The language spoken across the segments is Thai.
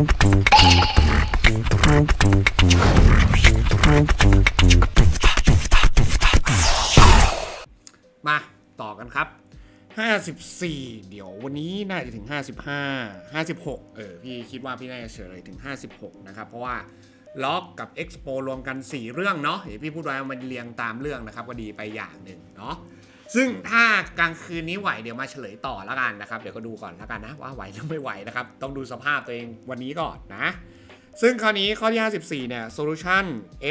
มาต่อกันครับ 54 เดี๋ยววันนี้น่าจะถึง 55 56 เออ พี่คิดว่าพี่น่าจะเฉลยถึง 56 นะครับ เพราะว่าล็อกกับ Expo รวมกัน 4 เรื่องเนาะเดี๋ยวพี่พูดไว้มันเรียงตามเรื่องนะครับ ก็ดีไปอย่างหนึ่งเนาะ ซึ่งถ้ากลางคืนนี้ไหวเดี๋ยวมาเฉลยต่อแล้วกันนะครับ เดี๋ยวก็ดูก่อนแล้วกันนะว่าไหวหรือไม่ไหวนะครับ ต้องดูสภาพตัวเองวันนี้ก่อนนะ ซึ่งคราวนี้ข้อที่ 54 เนี่ย solution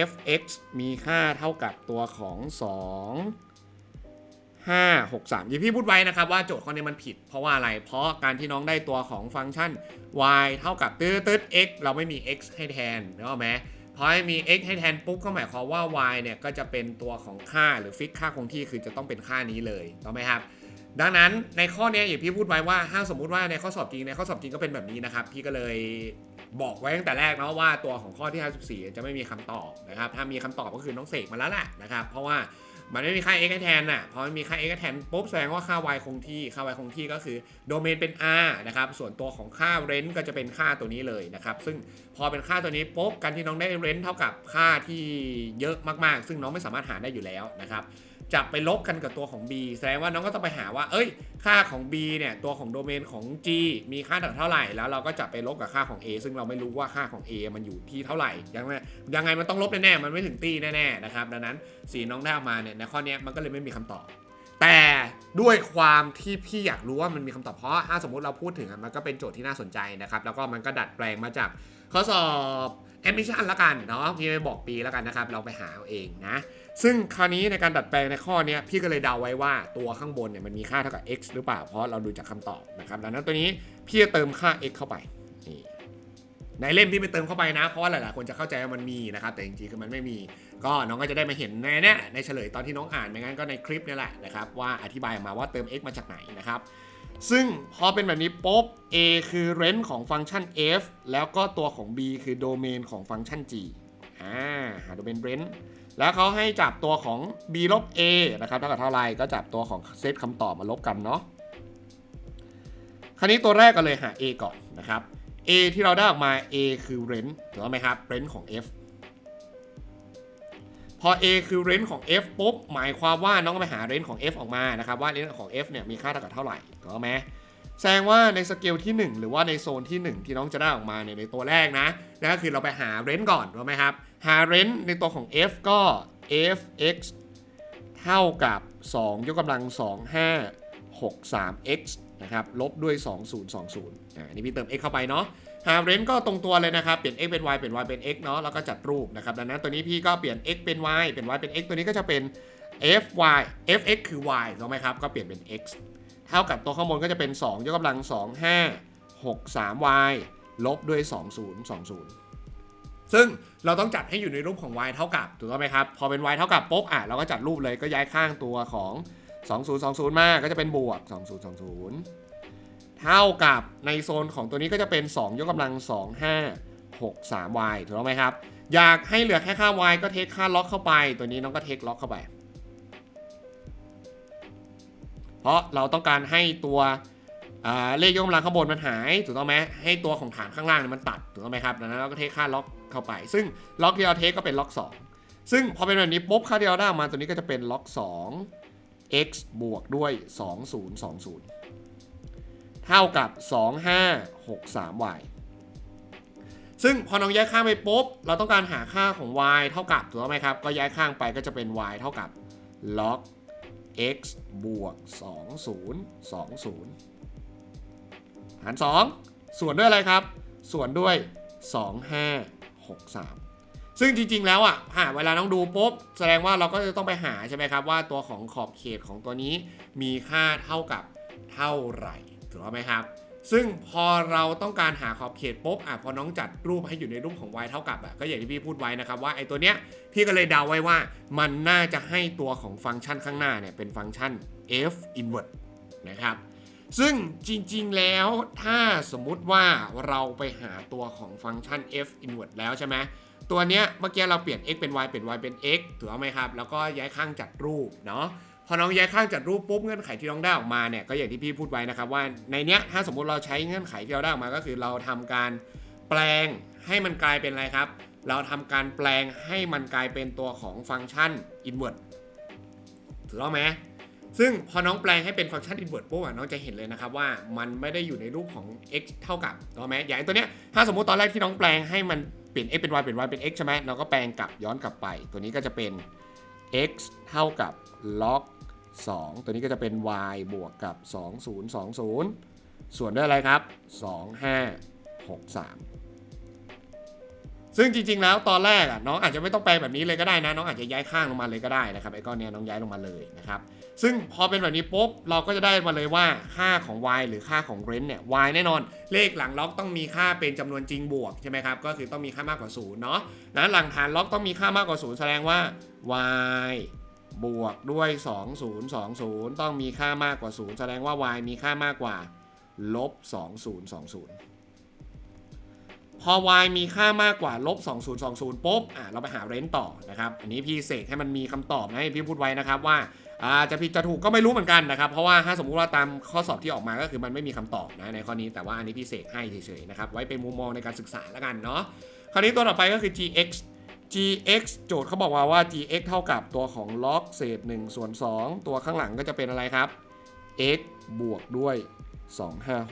fx มีค่าเท่ากับตัวของ 2 5 6 3อย่างพี่พูดไว้นะครับว่าโจทย์ข้อนี้มันผิด เพราะว่าอะไร เพราะการที่น้องได้ตัวของฟังก์ชัน y เท่ากับตืดตืด x เราไม่มี x ให้แทนนึกออกไหม พอยมี x ให้แทนปุ๊บก็หมายความว่า y เนี่ยก็จะเป็นตัวของค่าหรือฟิกค่าคงที่คือจะต้องเป็นค่านี้เลยถูกไหมครับ ดังนั้นในข้อนี้อย่างพี่พูดไว้ว่าถ้าสมมุติว่าในข้อสอบจริงในข้อสอบจริงก็เป็นแบบนี้นะครับ พี่ก็เลยบอกไว้ตั้งแต่แรกเนาะว่าตัวของข้อที่ 54 จะไม่มีคำตอบนะครับ ถ้ามีคำตอบก็คือน้องเสกมาแล้วแหละนะครับ เพราะว่า มันไม่มีค่า x ให้แทนน่ะพอไม่มีค่า x ให้แทนปุ๊บแสดงว่าค่า y คงที่ค่า y คงที่ก็คือโดเมนเป็น r นะครับส่วนตัวของค่า rent ก็จะเป็นค่าตัวนี้เลยนะครับซึ่งพอเป็นค่าตัวนี้ปุ๊บการที่น้องได้ rent เท่ากับค่าที่เยอะมากๆ ซึ่งน้องไม่สามารถหาได้อยู่แล้วนะครับ จะไปลบกันกับตัวของ b แสดงว่าน้องก็ต้องไปหาว่า เอ้ย ค่าของ b เนี่ย ตัวของโดเมนของ g มีค่าเท่าไหร่ แล้วเราก็จะไปลบกับค่าของ a ซึ่งเราไม่รู้ว่าค่าของ a มันอยู่ที่เท่าไหร่ ยังไงยังไงมันต้องลบแน่ๆ มันไม่ถึงตีแน่ๆ นะครับ ดังนั้นสีน้องได้ออกมาเนี่ยในข้อนี้มันก็เลยไม่มีคำตอบ แต่ด้วยความที่พี่อยากรู้ว่ามันมีคำตอบเพราะถ้าสมมติเราพูดถึงมันก็เป็นโจทย์ที่น่าสนใจนะครับ แล้วก็มันก็ดัดแปลงมาจากข้อสอบ admission ละกันเนาะพี่ไม่บอกปีแล้วกันนะครับ เราไปหาเอาเองนะ ซึ่งคราวนี้ในการดัดแปลงในข้อเนี้ยพี่ก็เลยเดาไว้ว่าตัวข้างบนเนี่ยมันมีค่าเท่ากับ x หรือเปล่า เพราะเราดูจากคำตอบนะครับดังนั้นตัวนี้พี่จะเติมค่า x เข้าไปนี่ในเล่มที่ไปเติมเข้าไปนะ เพราะว่าหลายๆคนจะเข้าใจว่ามันมีนะครับ แต่จริงๆคือมันไม่มี ก็น้องก็จะได้มาเห็นในเนี้ยในเฉลยตอนที่น้องอ่านไม่งั้นก็ในคลิปนี่แหละนะครับว่าอธิบายมาว่าเติม x มาจากไหนนะครับซึ่งพอเป็นแบบนี้ปุ๊บ a คือ range ของฟังก์ชัน f แล้วก็ตัวของ b คือโดเมนของฟังก์ชัน g อ่าหาโดเมน range แล้วเขาให้จับตัวของ b ลบ a นะครับเท่ากับเท่าไรก็จับตัวของเซตคำตอบมาลบกันเนาะคราวนี้ตัวแรกก็เลยหา a ก่อนนะครับ a ที่เราได้ออกมา a คือ range ถูกไหมครับ range ของ f พอ a คือ range ของ f ปุ๊บหมายความว่าน้องก็ไปหา range ของ f ออกมานะครับว่า range ของ f เนี่ยมีค่าเท่ากับเท่าไหร่ถูกไหม แสดงว่าในสเกลที่ 1 หรือว่าในโซนที่ 1 ที่น้องจะได้ออกมาเนี่ยในตัวแรกนะนั่นก็คือเราไปหา range ก่อนถูกไหมครับ หา range ในตัวของ f ก็ f(x) เท่ากับ 2 ยกกำลัง 2 5 6 3 x นะครับ ลบด้วย 2020อ่านี่พี่เติม x เข้าไปเนาะหาเรนก็ตรงตัวเลยนะครับ เปลี่ยน x เป็น y เปลี่ยน y เป็น x เนาะแล้วก็จัดรูปนะครับ ดังนั้นตัวนี้พี่ก็เปลี่ยน x เป็น y เปลี่ยน y เป็น x ตัวนี้ก็จะเป็น f y f x คือ y ถูกไหมครับ ก็เปลี่ยนเป็น x เท่ากับตัวข้างบนก็จะเป็น 2 ยกกำลัง 2 5 6 3 y ลบด้วย 2020 ซึ่งเราต้องจัดให้อยู่ในรูปของ y เท่ากับถูกต้องไหมครับ พอเป็น y เท่ากับปุ๊บอะเราก็จัดรูปเลยก็ย้ายข้างตัวของ 2020 มา ก็จะเป็นบวก 2020 เท่ากับในโซนของตัวนี้ก็จะเป็น 2 ยกกำลัง 2 5 6 3 y ถูกต้องไหมครับ อยากให้เหลือแค่ค่า y ก็เทคค่าล็อกเข้าไป ตัวนี้น้องก็เทคล็อกเข้าไป เพราะเราต้องการให้ตัวเลขยกกำลังข้างบนมันหายถูกต้องไหมให้ตัวของฐานข้างล่างเนี่ยมันตัดถูกต้องไหมครับดังนั้นเราก็เทคค่าล็อกเข้าไป ซึ่งล็อกที่เราเทคก็เป็นล็อก 2 ซึ่งพอเป็นแบบนี้ปุ๊บค่าที่เราได้มาตัวนี้ก็จะเป็นล็อก 2 x บวกด้วย 2020 เท่ากับ 2563 y ซึ่งพอน้องย้ายข้างไปปุ๊บเราต้องการหาค่าของ y เท่ากับถูกต้องไหมครับก็ย้ายข้างไปก็จะเป็น y เท่ากับ log x บวก 2020 หาร 2 ส่วนด้วยอะไรครับ ส่วนด้วย 2563 ซึ่งจริง ๆ แล้วอะหาเวลาต้องดูปุ๊บ แสดงว่าเราก็จะต้องไปหาใช่ไหมครับ ว่าตัวของขอบเขตของตัวนี้มีค่าเท่ากับเท่าไหร่ ถูกต้องไหมครับ ซึ่งพอเราต้องการหาขอบเขตปุ๊บอะพอน้องจัดรูปให้อยู่ในรูปของ y เท่ากับอะก็อย่างที่พี่พูดไว้นะครับว่าไอ้ตัวเนี้ยพี่ก็เลยเดาไว้ว่า มันน่าจะให้ตัวของฟังก์ชันข้างหน้าเนี่ยเป็นฟังก์ชัน f inverse นะครับซึ่งจริงๆแล้วถ้าสมมุติว่าเราไปหาตัวของฟังก์ชัน f inverse แล้วใช่ไหมตัวเนี้ยเมื่อกี้เราเปลี่ยน x เป็น y เปลี่ยน y เป็น x ถูกต้อไหมครับ แล้วก็ย้ายข้างจัดรูปเนาะ พอน้องย้ายข้างจัดรูปปุ๊บเงื่อนไขที่น้องได้ออกมาเนี่ยก็อย่างที่พี่พูดไว้นะครับว่าในเนี้ยถ้าสมมุติเราใช้เงื่อนไขที่เราได้ออกมาก็คือเราทำการแปลงให้มันกลายเป็นอะไรครับ เราทำการแปลงให้มันกลายเป็นตัวของฟังก์ชัน invert ถูกต้องไหมซึ่งพอน้องแปลงให้เป็นฟังก์ชัน invert ปุ๊บอะน้องจะเห็นเลยนะครับว่ามันไม่ได้อยู่ในรูปของ x เท่ากับถูกไหมอย่างตัวเนี้ยถ้าสมมุติตอนแรกที่น้องแปลงให้มันเปลี่ยน x เป็น y เป็น y เป็น x ใช่ไหมเราก็แปลงกลับย้อนกลับไป ตัวนี้ก็จะเป็น x เท่ากับ log 2 ตัวนี้ก็จะเป็น y บวกกับ 2020 ส่วนด้วยอะไรครับ 2563 ซึ่งจริงๆแล้วตอนแรกอะน้องอาจจะไม่ต้องแปลแบบนี้เลยก็ได้นะ น้องอาจจะย้ายข้างลงมาเลยก็ได้นะครับไอ้ก้อนนี้น้องย้ายลงมาเลยนะครับ ซึ่งพอเป็นแบบนี้ปุ๊บเราก็จะได้มาเลยว่าค่าของ y หรือค่าของ rent เนี่ย y แน่นอน เลขหลังล็อกต้องมีค่าเป็นจำนวนจริงบวกใช่ไหมครับก็คือต้องมีค่ามากกว่า0เนาะนั้นหลังฐานล็อกต้องมีค่ามากกว่า0แสดงว่า y บวกด้วย 2020 ต้องมีค่ามากกว่า 0 แสดงว่า y มีค่ามากกว่าลบ2020 พอ y มีค่ามากกว่าลบ2020ปุ๊บอะเราไปหาเรนต่อนะครับ อันนี้พี่เสกให้มันมีคำตอบนะให้พี่พูดไว้นะครับว่าอาจะผิดจะถูกก็ไม่รู้เหมือนกันนะครับ เพราะว่าถ้าสมมุติว่าตามข้อสอบที่ออกมาก็คือมันไม่มีคำตอบนะในข้อนี้แต่ว่าอันนี้พี่เสกให้เฉยๆนะครับ ไว้เป็นมุมมองในการศึกษาแล้วกันเนาะคราวนี้ตัวต่อไปก็คือ gx gx โจทย์เขาบอกมาว่า gx เท่ากับตัวของ log เศษ1ส่วน2ตัวข้างหลังก็จะเป็นอะไรครับ x บวกด้วย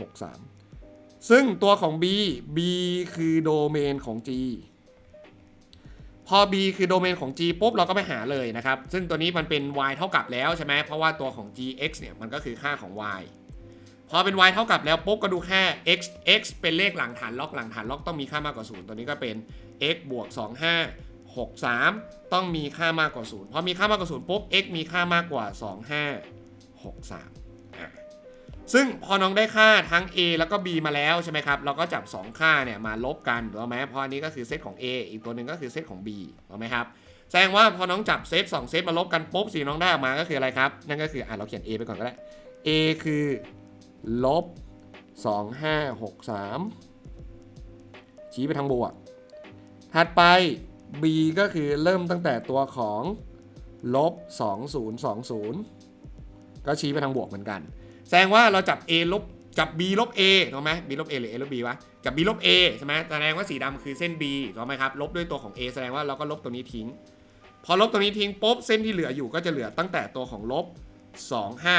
2563 ซึ่งตัวของ b b คือโดเมนของ g พอ b คือโดเมนของ g ปุ๊บเราก็ไปหาเลยนะครับ ซึ่งตัวนี้มันเป็น y เท่ากับแล้วใช่ไหมเพราะว่าตัวของ gx เนี่ยมันก็คือค่าของ y พอเป็น y เท่ากับแล้วปุ๊บก็ดูแค่ x x เป็นเลขหลังฐานล็อกหลังฐานล็อกต้องมีค่ามากกว่า0ตัวนี้ก็เป็น x บวก 63 ต้องมีค่ามากกว่า 0 พอมีค่ามากกว่า 0 ปุ๊บ x มีค่ามากกว่า 2563 ซึ่งพอน้องได้ค่าทั้ง a แล้วก็ b มาแล้วใช่ไหมครับ เราก็จับ 2 ค่าเนี่ยมาลบกันถูกไหมเพราะอันนี้ก็คือเซตของ a อีกตัวหนึ่งก็คือเซตของ b ถูกไหมครับ แสดงว่าพอน้องจับเซต2เซตมาลบกันปุ๊บสิ่งน้องได้ออกมาก็คืออะไรครับ นั่นก็คืออะเราเขียน a ไปก่อนก็ได้ a คือลบ2563ชี้ไปทางบวกถัดไป b ก็คือเริ่มตั้งแต่ตัวของลบ2020 ก็ชี้ไปทางบวกเหมือนกัน แสดงว่าเราจับ a ลบจับ b ลบ a ถูกไหม b ลบ a หรือ a ลบ b วะ จับ b ลบ a ใช่ไหมแสดงว่าสีดำคือเส้น b ถูกไหมครับ ลบด้วยตัวของ a แสดงว่าเราก็ลบตัวนี้ทิ้ง พอลบตัวนี้ทิ้งปุ๊บ เส้นที่เหลืออยู่ก็จะเหลือตั้งแต่ตัวของลบ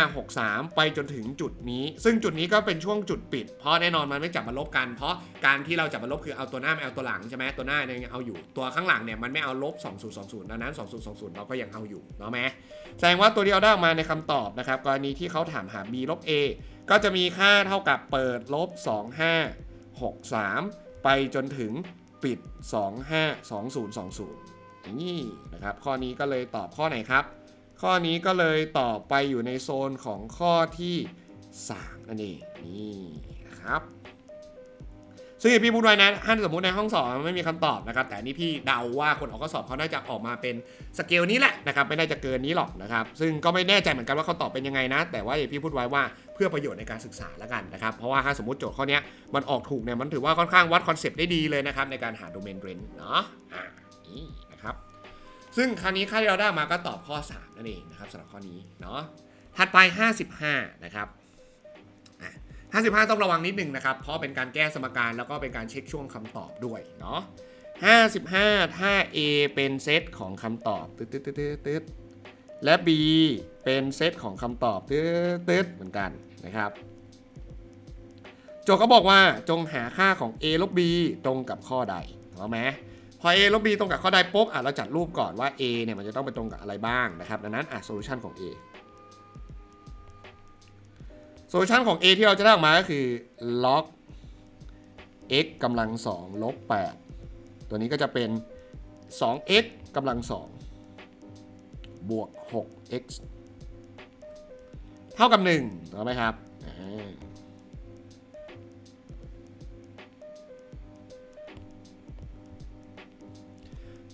2563 ไปจนถึงจุดนี้ ซึ่งจุดนี้ก็เป็นช่วงจุดปิด เพราะแน่นอนมันไม่จับมาลบกัน เพราะการที่เราจับมาลบคือเอาตัวหน้าเอาตัวหลังใช่ไหมตัวหน้าเนี่ยยังเอาอยู่ ตัวข้างหลังเนี่ยมันไม่เอาลบ 2020 ดังนั้น 2020 เราก็ยังเอาอยู่เนาะไหมแสดงว่าตัวที่เราได้ออกมาในคำตอบนะครับกรณีที่เขาถามหา b ลบ a ก็จะมีค่าเท่ากับเปิดลบ 2563 ไปจนถึงปิด 252020นี่นะครับข้อนี้ก็เลยตอบข้อไหนครับ ข้อนี้ก็เลยตอบไปอยู่ในโซนของข้อที่ 3 นั่นเองนี่นะครับซึ่งพี่พูดไว้นะถ้าสมมติในห้องสอบมันไม่มีคำตอบนะครับ แต่นี่พี่เดาว่าคนออกข้อสอบเขาน่าจะออกมาเป็นสเกลนี้แหละนะครับ ไม่น่าจะเกินนี้หรอกนะครับ ซึ่งก็ไม่แน่ใจเหมือนกันว่าเขาตอบเป็นยังไงนะ แต่ว่าอย่างพี่พูดไว้ว่าเพื่อประโยชน์ในการศึกษาแล้วกันนะครับ เพราะว่าถ้าสมมติโจทย์ข้อนี้มันออกถูกเนี่ย มันถือว่าค่อนข้างวัดคอนเซปต์ได้ดีเลยนะครับในการหาโดเมนเรนเนาะอ่านี่ ซึ่งคราวนี้ค่าที่เราได้มาก็ตอบข้อ 3 นั่นเองนะครับสำหรับข้อนี้เนาะถัดไป 55 นะครับ55 ต้องระวังนิดนึงนะครับ เพราะเป็นการแก้สมการแล้วก็เป็นการเช็คช่วงคำตอบด้วยเนาะ55 ถ้า A เป็นเซตของคำตอบตึ๊ดตึ๊ดตึ๊ดตึ๊ดตึ๊ดและ B เป็นเซตของคำตอบตึ๊ดตึ๊ดเหมือนกันนะครับโจก็บอกว่าจงหาค่าของ A ลบ B ตรงกับข้อใดถูกไหม พอ a ลบ b ตรงกับข้อใดปุ๊บอะเราจัดรูปก่อนว่า a เนี่ยมันจะต้องไปตรงกับอะไรบ้างนะครับดังนั้นอะโซลูชันของ a โซลูชันของ a ที่เราจะได้ออกมาก็คือ log x กำลัง2ลบ8ตัวนี้ก็จะเป็น 2x กำลัง2บวก 6x เท่ากับ 1ถูกไหมครับ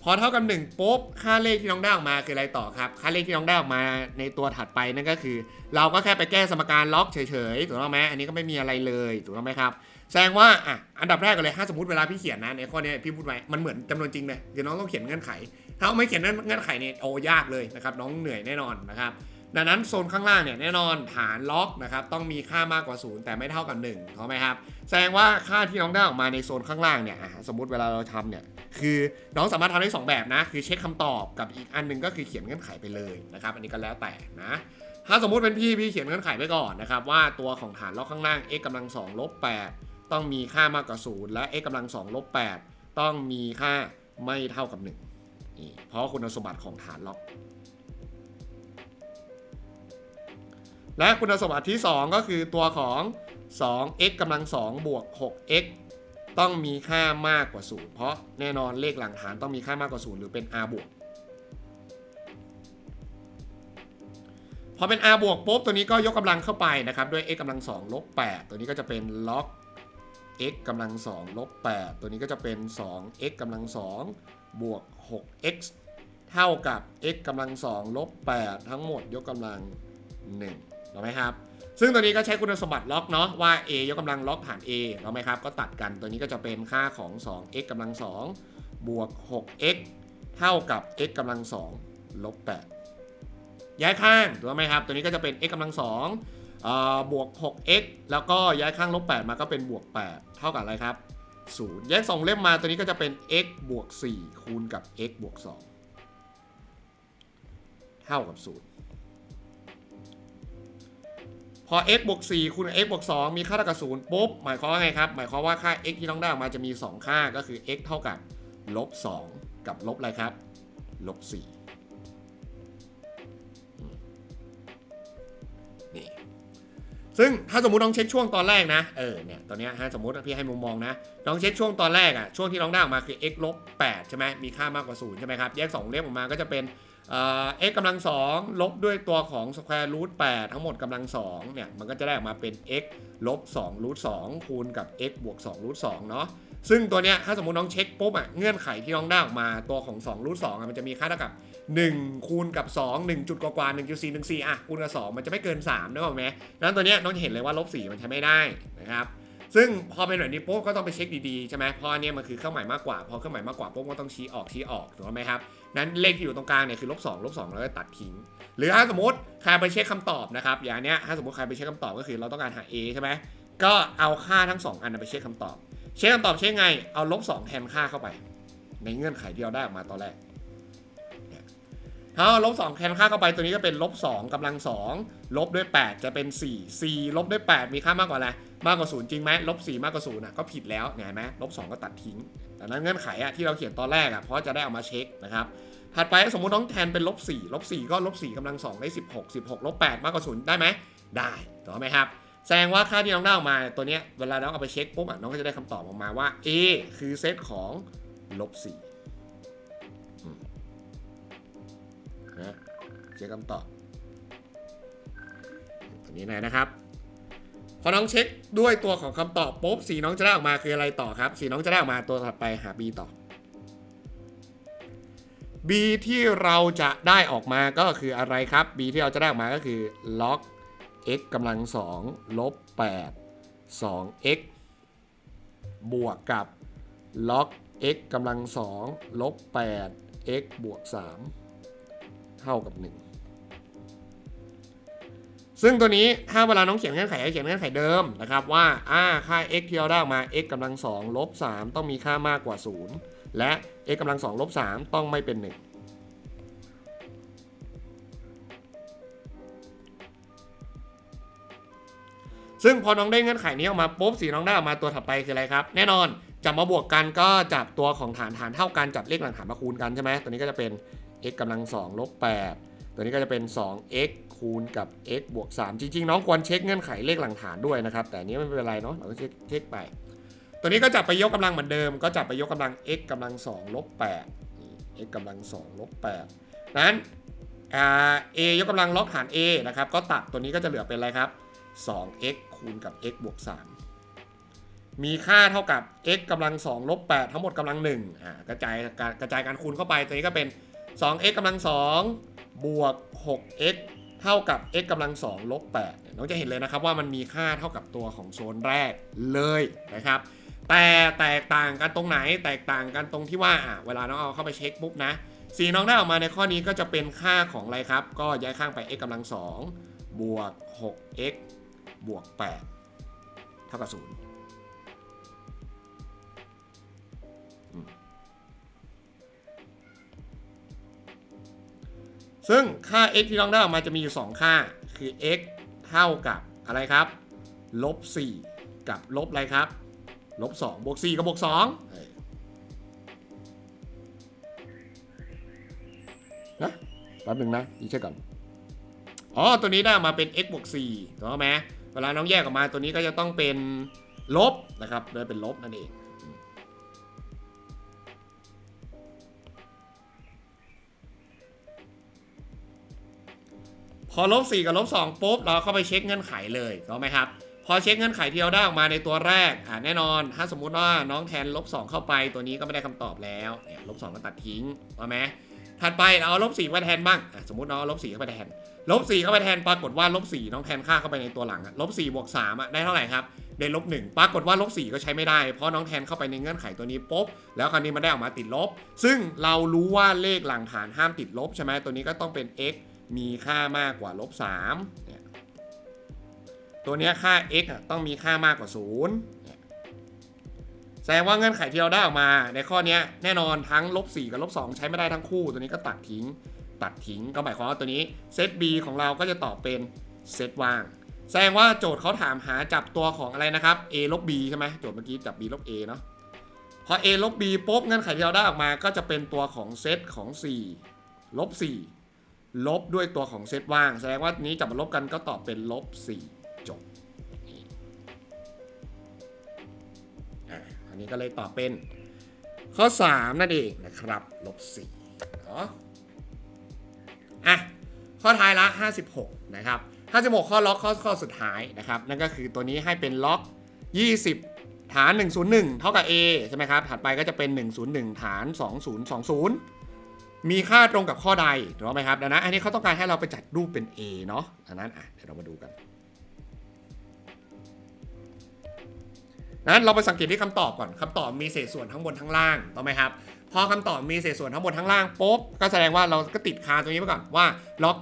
พอเท่ากับ1ปุ๊บค่าเลขที่น้องได้ออกมาคืออะไรต่อครับ ค่าเลขที่น้องได้ออกมาในตัวถัดไปนั่นก็คือ เราก็แค่ไปแก้สมการล็อกเฉยๆถูกต้องไหมอันนี้ก็ไม่มีอะไรเลยถูกต้องไหมครับแสดงว่าอะอันดับแรกก่อนเลยถ้าสมมติเวลาพี่เขียนนะในข้อนี้พี่พูดไว้มันเหมือนจำนวนจริงเลยเดี๋ยวน้องต้องเขียนเงื่อนไข ถ้าไม่เขียนเงื่อนไขเนี่ยโอ้ยากเลยนะครับน้องเหนื่อยแน่นอนนะครับ ดังนั้นโซนข้างล่างเนี่ยแน่นอนฐานล็อกนะครับต้องมีค่ามากกว่า 0 แต่ไม่เท่ากับ1ถูกไหมครับแสดงว่าค่าที่น้องได้ออกมาในโซนข้างล่างเนี่ยสมมติเวลาเราทำเนี่ยคือน้องสามารถทำได้สองแบบนะ คือเช็คคำตอบกับอีกอันหนึงก็คือเขียนเงื่อนไขไปเลยนะครับอันนี้ก็แล้วแต่นะถ้าสมมุติเป็นพี่พี่เขียนเงื่อนไขไปก่อนนะครับว่าตัวของฐานล็อกข้างล่าง x กำลัง2ลบ8ต้องมีค่ามากกว่า 0 และ x กำลัง2ลบ8ต้องมีค่าไม่เท่ากับ1นี่เพราะคุณสมบัติของฐานล็อก และคุณสมบัติที่ 2 ก็คือตัวของ 2x กำลัง2บวก 6x ต้องมีค่ามากกว่า 0 เพราะแน่นอนเลขหลังฐานต้องมีค่ามากกว่า 0 หรือเป็น r บวก พอเป็น r บวกปุ๊บตัวนี้ก็ยกกำลังเข้าไปนะครับ ด้วย x กำลัง2ลบ8ตัวนี้ก็จะเป็น log x กำลัง2ลบ8ตัวนี้ก็จะเป็น 2x กำลัง2บวก 6x เท่ากับ x กำลัง2ลบ8ทั้งหมดยกกำลัง 1 ถูกไหมครับ ซึ่งตัวนี้ก็ใช้คุณสมบัติล็อกเนาะว่า a ยกกำลังล็อกฐาน a ถูกไหมครับ ก็ตัดกันตัวนี้ก็จะเป็นค่าของ 2x กำลัง 2 บวก 6x เท่ากับ x กำลัง 2 ลบ 8 ย้ายข้างถูกไหมครับ ตัวนี้ก็จะเป็น x กำลัง2บวก 6x แล้วก็ย้ายข้างลบ 8 มาก็เป็นบวก 8 เท่ากับอะไรครับ0แยก2เล่มมาตัวนี้ก็จะเป็น x บวก 4 คูณกับ x บวก 2 เท่ากับ 0 อ x บวก4คูณ x บวก2มีค่าเท่ากับ0ปุ๊บ หมายความว่าไงครับ หมายความว่าค่า x ที่น้องได้ออกมาจะมี 2 ค่าก็คือ x เท่ากับลบ2กับลบอะไรครับลบ4นี่ ซึ่งถ้าสมมติน้องเช็คช่วงตอนแรกนะ เออ เนี่ย ตอนเนี้ยฮะสมมติพี่ให้มุมมองนะ น้องเช็คช่วงตอนแรกอะช่วงที่น้องได้ออกมาคือ x ลบ8ใช่ไหมมีค่ามากกว่า0ใช่ไหมครับ แยก 2 เล่มออกมาก็จะเป็น เอ่อ x กำลัง2ลบด้วยตัวของ square root 8ทั้งหมดกำลัง2เนี่ยมันก็จะได้ออกมาเป็น x ลบ2 root 2คูณกับ x บวก2 root 2เนาะซึ่งตัวเนี้ยถ้าสมมติน้องเช็คปุ๊บอะเงื่อนไขที่น้องได้ออกมาตัวของ2 root 2อะมันจะมีค่าเท่ากับ 1 คูณกับ 2 1 จุดกว่าๆ1.4 14อะคูณกับ 2 มันจะไม่เกิน3นึกออไหมนั้นตัวเนี้ยน้องจะเห็นเลยว่าลบ4มันใช้ไม่ได้นะครับ ซึ่งพอเป็นแบบนี้ปุ๊บก็ต้องไปเช็คดีๆใช่ไหมเพราะอันเนี้ยมันคือเครื่องหมายมากกว่า พอเครื่องหมายมากกว่าปุ๊บก็ต้องชี้ออกชี้ออกถูกไหมครับ นั้นเลขที่อยู่ตรงกลางเนี่ยคือลบสองลบสองแล้วก็ตัดทิ้ง หรือถ้าสมมติใครไปเช็คคำตอบนะครับ อย่างเนี้ยถ้าสมมติใครไปเช็คคำตอบก็คือเราต้องการหา a ใช่ไหมก็เอาค่าทั้งสองอันไปเช็คคำตอบ เช็คคำตอบเช็คไง เอาลบสองแทนค่าเข้าไป ในเงื่อนไขที่เราได้ออกมาตอนแรกเนี่ยถ้าเอาลบสองแทนค่าเข้าไปตัวนี้ก็เป็นลบสองกำลังสองลบด้วย 8 จะเป็น4 4ลบด้วย 8 มีค่ามากกว่าอะไร มากกว่าศูนย์จริงไหมลบ4มากกว่าศูนย์อะก็ผิดแล้วเห็นไหมลบ2ก็ตัดทิ้ง แต่นั้นเงื่อนไขอะที่เราเขียนตอนแรกอะเพราะจะได้เอามาเช็คนะครับถัดไปสมมติน้องแทนเป็นลบ4ลบ4ก็ลบ4กำลัง2ได้16 16ลบ8มากกว่า0ได้ไหมได้ถูกไหมครับแสดงว่าค่าที่น้องได้ออกมาตัวเนี้ยเวลาน้องเอาไปเช็คปุ๊บอะน้องก็จะได้คำตอบออกมาว่า A คือเซตของลบ4อืมนะเช็คคำตอบตัวนี้เลยนะครับ พอน้องเช็คด้วยตัวของคำตอบปุ๊บสีน้องจะได้ออกมาคืออะไรต่อครับ สีน้องจะได้ออกมาตัวถัดไปหา B ต่อ B ที่เราจะได้ออกมาก็คืออะไรครับ B ที่เราจะได้ออกมาก็คือ log x กำลัง2ลบ8 2x บวกกับ log x กำลัง2ลบ8 x บวก 3 เท่ากับ 1 ซึ่งตัวนี้ถ้าเวลาน้องเขียนเงื่อนไขให้เขียนเงื่อนไขเดิมนะครับว่าอ่าค่า x ที่เราได้ออกมา x กำลัง2ลบ3ต้องมีค่ามากกว่า 0 และ x กำลัง2ลบ3ต้องไม่เป็น 1 ซึ่งพอน้องได้เงื่อนไขนี้ออกมาปุ๊บสีน้องได้ออกมาตัวถัดไปคืออะไรครับ แน่นอนจับมาบวกกันก็จับตัวของฐานฐานเท่ากันจับเลขหลังฐานมาคูณกันใช่ไหมตัวนี้ก็จะเป็น x กำลัง2ลบ8 ตัวนี้ก็จะเป็น 2x คูณกับ x บวก 3 จริง ๆ น้องควรเช็คเงื่อนไขเลขหลังฐานด้วยนะครับ แต่นี้ไม่เป็นไรเนาะเราก็เช็คเช็คไป ตัวนี้ก็จับไปยกกำลังเหมือนเดิม ก็จับไปยกกำลัง x กำลัง2ลบ8นี่ x กำลัง2ลบ8นั้น a ยกกำลังลบฐาน a นะครับ ก็ตัดตัวนี้ก็จะเหลือเป็นอะไรครับ 2x คูณกับ x บวก 3 มีค่าเท่ากับ x กำลัง2ลบ8ทั้งหมดกำลัง1อ่ากระจายกรกระจายการคูณเข้าไป ตัวนี้ก็เป็น 2x กำลัง2 บวก 6x เท่ากับ x กำลัง2ลบ8น้องจะเห็นเลยนะครับว่ามันมีค่าเท่ากับตัวของโซนแรกเลยนะครับ แต่แตกต่างกันตรงไหนแตกต่างกันตรงที่ว่าอะเวลาน้องเอาเข้าไปเช็คปุ๊บนะสีน้องได้ออกมาในข้อนี้ก็จะเป็นค่าของอะไรครับ ก็ย้ายข้างไป x กำลังสองบวก 6x บวก 8 เท่ากับ 0 ซึ่งค่า x ที่น้องได้ออกมาจะมีอยู่ 2 ค่า คือ x เท่ากับอะไรครับลบ4กับลบอะไรครับลบ2บวก4กับบวก2เออนะแป๊บหนึงนะอีกเช็คก่อนอ๋อตัวนี้ได้ออกมาเป็น x บวก4ถูกไหมเวลาน้องแยกออกมาตัวนี้ก็จะต้องเป็นลบนะครับโดยเป็นลบนั่นเอง พอลบ4กับลบ2ปุ๊บเราเข้าไปเช็คเงื่อนไขเลยถูกไหมครับ พอเช็คเงื่อนไขที่เราได้ออกมาในตัวแรกอ่าแน่นอน ถ้าสมมุติว่าน้องแทนลบ2เข้าไปตัวนี้ก็ไม่ได้คำตอบแล้วเนี่ยลบ2ก็ตัดทิ้งถูกไหมถัดไปเราเอาลบ4มาแทนบ้างสมมติน้องเอาลบ4เข้าไปแทนลบ4เข้าไปแทนปรากฏว่าลบ4น้องแทนค่าเข้าไปในตัวหลังอะลบ4บวก3อะได้เท่าไหร่ครับได้ลบ1ปรากฏว่าลบ4ก็ใช้ไม่ได้ เพราะน้องแทนเข้าไปในเงื่อนไขตัวนี้ปุ๊บแล้วคราวนี้มันได้ออกมาติดลบ ซึ่งเรารู้ว่าเลขหลังฐานห้ามติดลบใช่ไหมตัวนี้ก็ต้องเป็น x มีค่ามากกว่าลบ3เนี่ยตัวนี้ค่า x ต้องมีค่ามากกว่า0เนี่ยแสดงว่าเงื่อนไขที่เราได้ออกมา ในข้อนี้แน่นอนทั้งลบ4กับลบ2ใช้ไม่ได้ทั้งคู่ตัวนี้ก็ตัดทิ้ง ตัดทิ้งก็หมายความว่าตัวนี้เซต B ของเราก็จะตอบเป็นเซตว่าง แสดงว่าโจทย์เขาถามหาจับตัวของอะไรนะครับ A ลบ B ใช่ไหมโจทย์เมื่อกี้จับ B ลบ A เนาะพอ A ลบ B ปุ๊บเงื่อนไขที่เราได้ออกมาก็จะเป็นตัวของเซตของ 4 ลบ 4 ลบด้วยตัวของเซตว่าง แสดงว่านี้จับมาลบกันก็ตอบเป็นลบ4จบนี่อะอันนี้ก็เลยตอบเป็นข้อ 3 นั่นเองนะครับลบ4เนาะอะข้อท้ายละ 56 นะครับ 56 ข้อล็อกข้อข้อสุดท้ายนะครับ นั่นก็คือตัวนี้ให้เป็นล็อก 20 ฐาน 101 เท่ากับ A ใช่ไหมครับ ถัดไปก็จะเป็น 101 ฐาน 2020 มีค่าตรงกับข้อใดถูกไหมครับดังนั้นอันนี้เขาต้องการให้เราไปจัดรูปเป็น A เนาะดังนั้นอะเดี๋ยวเรามาดูกันนั้นเราไปสังเกตที่คำตอบก่อนคำตอบมีเศษส่วนทั้งบนทั้งล่างถูกไหมครับพอคำตอบมีเศษส่วนทั้งบนทั้งล่างปุ๊บก็แสดงว่าเราก็ติดคาตรงนี้ไว้ก่อนว่าล็อก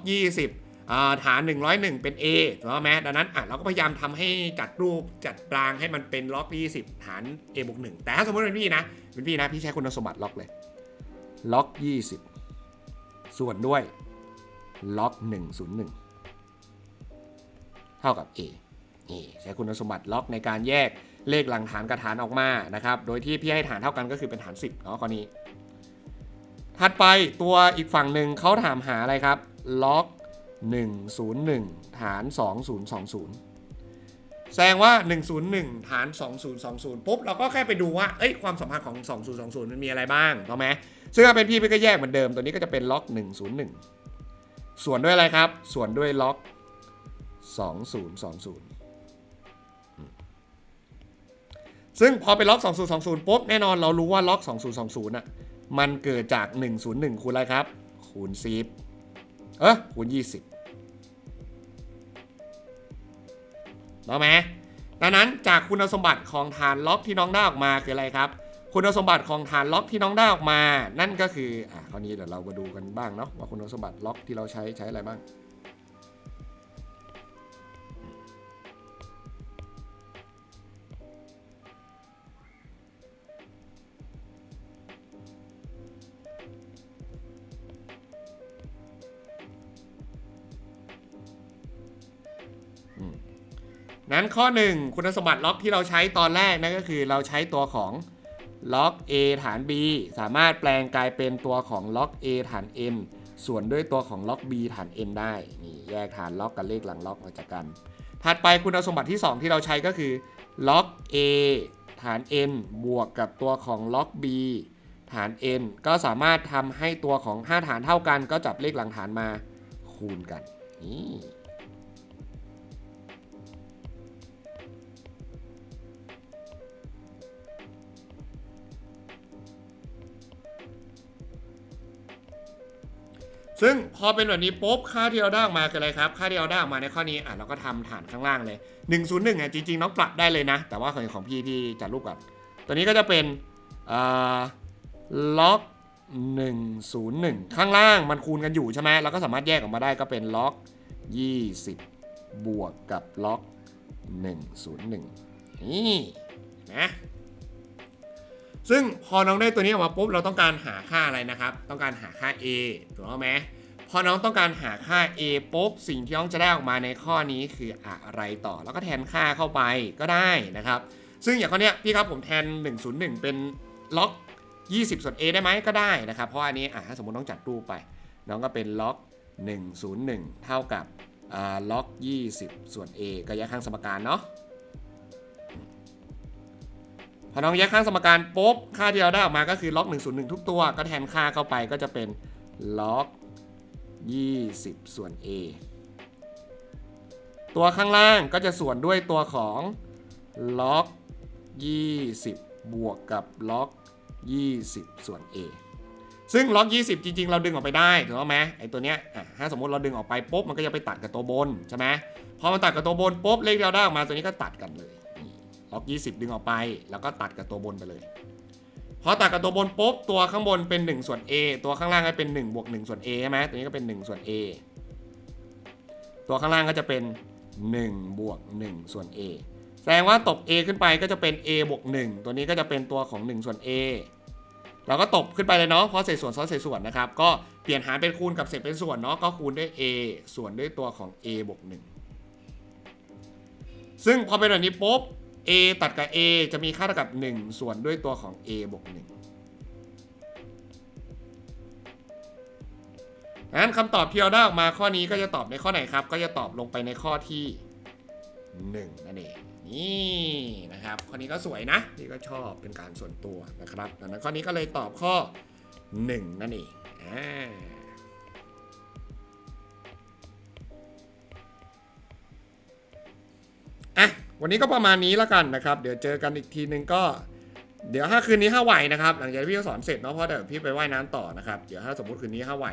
20 ฐาน 101 เป็น A ถูกไหมดังนั้นอะเราก็พยายามทำให้จัดรูปจัดรางให้มันเป็นล็อก 20 ฐาน A บวก1แต่ถ้าสมมติเป็นพี่นะเป็นพี่นะพี่ใช้คุณสมบัติล็อกเลยล็อก 20 ส่วนด้วยล็อก101 เท่ากับ A นี่ใช้คุณสมบัติล็อกในการแยกเลขหลังฐานกับฐานออกมานะครับ โดยที่พี่ให้ฐานเท่ากันก็คือเป็นฐาน 10เนาะกรณีถัดไปตัวอีกฝั่งหนึ่งเขาถามหาอะไรครับล็อก101 ฐาน 2020 แสดงว่า 101 ฐาน 2020 ปุ๊บ เราก็แค่ไปดูว่า เอ้ย ความสัมพันธ์ของ 2020 มันมีอะไรบ้างถูกไหม ซึ่งถ้าเป็นพี่พี่ก็แยกเหมือนเดิม ตัวนี้ก็จะเป็นล็อก101 ส่วนด้วยอะไรครับ ส่วนด้วยล็อก 2020 ซึ่งพอไปล็อก 2020 ปุ๊บ แน่นอนเรารู้ว่าล็อก 2020 น่ะ มันเกิดจาก 101 คูณอะไรครับ คูณ10เออคูณ 20ถูกไหมดังนั้นจากคุณสมบัติของฐานล็อกที่น้องได้ออกมาคืออะไรครับ คุณสมบัติของฐานล็อกที่น้องได้ออกมา นั่นก็คืออะคราวนี้เดี๋ยวเรามาดูกันบ้างเนาะว่าคุณสมบัติล็อกที่เราใช้ใช้อะไรบ้างนั้นข้อ 1 คุณสมบัติล็อกที่เราใช้ตอนแรกนั่นก็คือเราใช้ตัวของ ล็อก A ฐาน B สามารถแปลงกลายเป็นตัวของล็อก A ฐาน n ส่วนด้วยตัวของล็อก B ฐาน n ได้ นี่แยกฐานล็อกกับเลขหลังล็อกออกจากกัน ถัดไปคุณสมบัติที่ 2 ที่เราใช้ก็คือล็อก A ฐาน n บวกกับตัวของล็อก B ฐาน n ก็สามารถทำให้ตัวของ 5 ฐานเท่ากัน ก็จับเลขหลังฐานมาคูณกันนี่ ซึ่งพอเป็นแบบนี้ปุ๊บค่าที่เราได้ออกมาคืออะไรครับ ค่าที่เราได้ออกมาในข้อนี้อะเราก็ทำฐานข้างล่างเลย 101อะจริงๆน้องปรับได้เลยนะ แต่ว่าของของพี่ที่จัดรูปก่อนตัวนี้ก็จะเป็นอ่อล็อก101 ข้างล่างมันคูณกันอยู่ใช่ไหมเราก็สามารถแยกออกมาได้ก็เป็นล็อก 20 บวกกับล็อก 101 นี่นะ ซึ่งพอน้องได้ตัวนี้ออกมาปุ๊บเราต้องการหาค่าอะไรนะครับ ต้องการหาค่า a ถูกต้องไหมพอน้องต้องการหาค่า a ปุ๊บสิ่งที่น้องจะได้ออกมาในข้อนี้คืออะไรต่อ แล้วก็แทนค่าเข้าไปก็ได้นะครับ ซึ่งอย่างข้อนี้พี่ครับผมแทน 101 เป็นล็อก 20 ส่วน a ได้ไหมก็ได้นะครับ เพราะอันนี้อะถ้าสมมติน้องจัดรูปไป น้องก็เป็นล็อก 101 เท่ากับอ่าล็อก 20 ส่วน a ก็แยกข้างสมการเนาะ พอน้องแยกข้างสมการปุ๊บค่าที่เราได้ออกมาก็คือล็อก 101 ทุกตัว ก็แทนค่าเข้าไปก็จะเป็นล็อก 20 ส่วน a ตัวข้างล่างก็จะส่วนด้วยตัวของล็อก 20 บวกกับล็อก 20 ส่วน a ซึ่งล็อก 20 จริง ๆ เราดึงออกไปได้ถูกไหมไอ้ตัวเนี้ยถ้าสมมติเราดึงออกไปปุ๊บมันก็จะไปตัดกับตัวบนใช่ไหมพอมันตัดกับตัวบนปุ๊บเลขที่เราได้ออกมาตัวนี้ก็ตัดกันเลย ล็อก20 ดึงออกไป แล้วก็ตัดกับตัวบนไปเลย พอตัดกับตัวบนปุ๊บตัวข้างบนเป็น 1 ส่วน a ตัวข้างล่างก็เป็น1บวก1ส่วน a ใช่ไหมตัวนี้ก็เป็น 1 ส่วน a ตัวข้างล่างก็จะเป็น1บวก1ส่วน a แสดงว่าตบ a ขึ้นไปก็จะเป็น a บวก1ตัวนี้ก็จะเป็นตัวของ 1 ส่วน a เราก็ตบขึ้นไปเลยเนาะเพราะเศษส่วนซ้อนเศษส่วนนะครับ ก็เปลี่ยนหารเป็นคูณกับเศษเป็นส่วนเนาะก็คูณด้วย a ส่วนด้วยตัวของ a บวก1ซึ่งพอเป็นแบบนี้ปุ๊บ a ตัดกับ a จะมีค่าเท่ากับ 1 ส่วนด้วยตัวของ a บวก1งั้นคำตอบที่เราได้ออกมาข้อนี้ก็จะตอบในข้อไหนครับ ก็จะตอบลงไปในข้อที่ 1 นั่นเอง นี่นะครับ ข้อนี้ก็สวยนะที่ก็ชอบเป็นการส่วนตัวนะครับดังนั้นข้อนี้ก็เลยตอบข้อ 1 นั่นเองอ่า วันนี้ก็ประมาณนี้แล้วกันนะครับ เดี๋ยวเจอกันอีกทีนึงก็ เดี๋ยวถ้าคืนนี้ถ้าไหวนะครับ หลังจากที่พี่สอนเสร็จเนาะเพราะเดี๋ยวพี่ไปว่ายน้ำต่อนะครับเดี๋ยวถ้าสมมติคืนนี้ถ้าไหว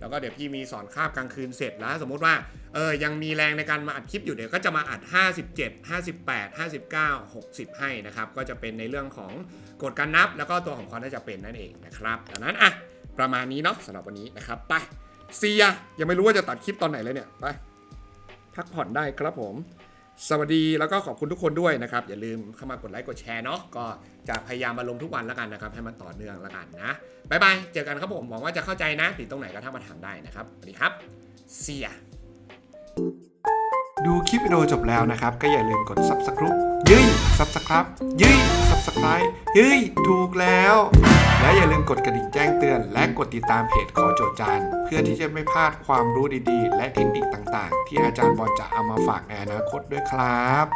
แล้วก็เดี๋ยวพี่มีสอนคาบกลางคืนเสร็จแล้ว สมมติว่าเออยังมีแรงในการมาอัดคลิปอยู่เดี๋ยวก็จะมาอัด 57 58 59 60 ให้นะครับก็จะเป็นในเรื่องของกฎการนับ แล้วก็ตัวของความน่าจะเป็นนั่นเองนะครับดังนั้นอะประมาณนี้เนาะสำหรับวันนี้นะครับไปเซียยังไม่รู้ว่าจะตัดคลิปตอนไหนเลยเนี่ยไปพักผ่อนได้ครับผม สวัสดีแล้วก็ขอบคุณทุกคนด้วยนะครับ อย่าลืมเข้ามากดไลค์กดแชร์เนาะก็จะพยายามมาลงทุกวันแล้วกันนะครับ ให้มันต่อเนื่องแล้วกันนะบายบายเจอกันครับผมหวังว่าจะเข้าใจนะติดตรงไหนก็ทักมาถามได้นะครับสวัสดีครับเสีย ดูคลิปวิดีโอจบแล้วนะครับ ก็อย่าลืมกด subscribe ยื้ย subscribe ยื้ย subscribe ยื้ยถูกแล้ว และอย่าลืมกดกระดิ่งแจ้งเตือน และกดติดตามเพจขอโจทย์จานเพื่อที่จะไม่พลาดความรู้ดีๆ และเทคนิคต่างๆ ที่อาจารย์บอลจะเอามาฝากในอนาคตด้วยครับ